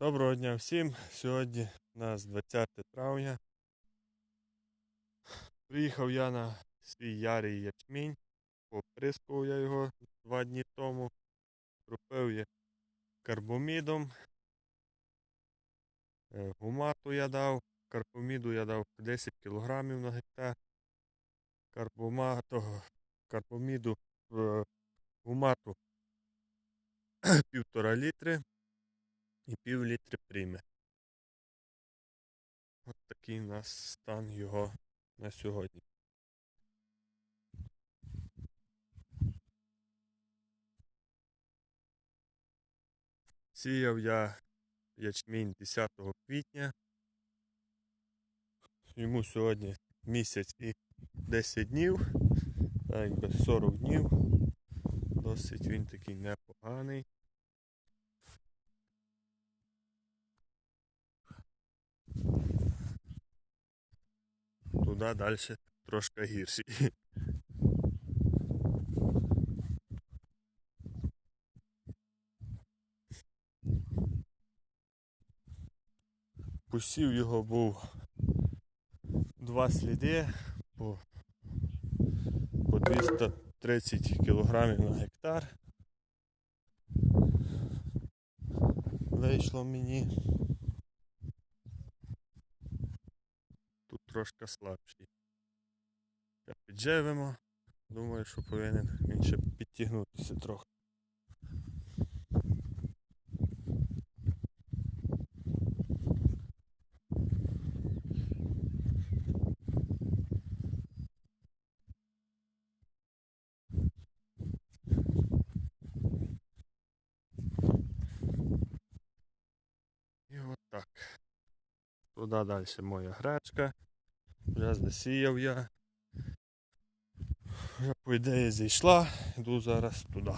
Доброго дня всім. Сьогодні у нас 20 травня. Приїхав я на свій ярий ячмінь. Поприскував я його два дні тому. Кропив я карбомідом. Е, Гумату я дав. Карбоміду я дав 10 кг на гектар. Карбома, того, карбоміду гумату півтора літри і пів літри прийме. От такий у нас стан його на сьогодні. Сіяв я ячмінь 10 квітня. Йому сьогодні місяць і 10 днів, так якби 40 днів. Досить він такий непоганий. Туди далі трошки гірші. Посів його був два сліди по, по 230 кг на гектар. Вийшло мені. Трошки слабший. Ще Підживемо. Думаю, що повинен він ще підтягнутися трохи. І от так. Туди далі моя гречка. Вже засіяв я. Вже по ідеї зійшла, йду зараз туди.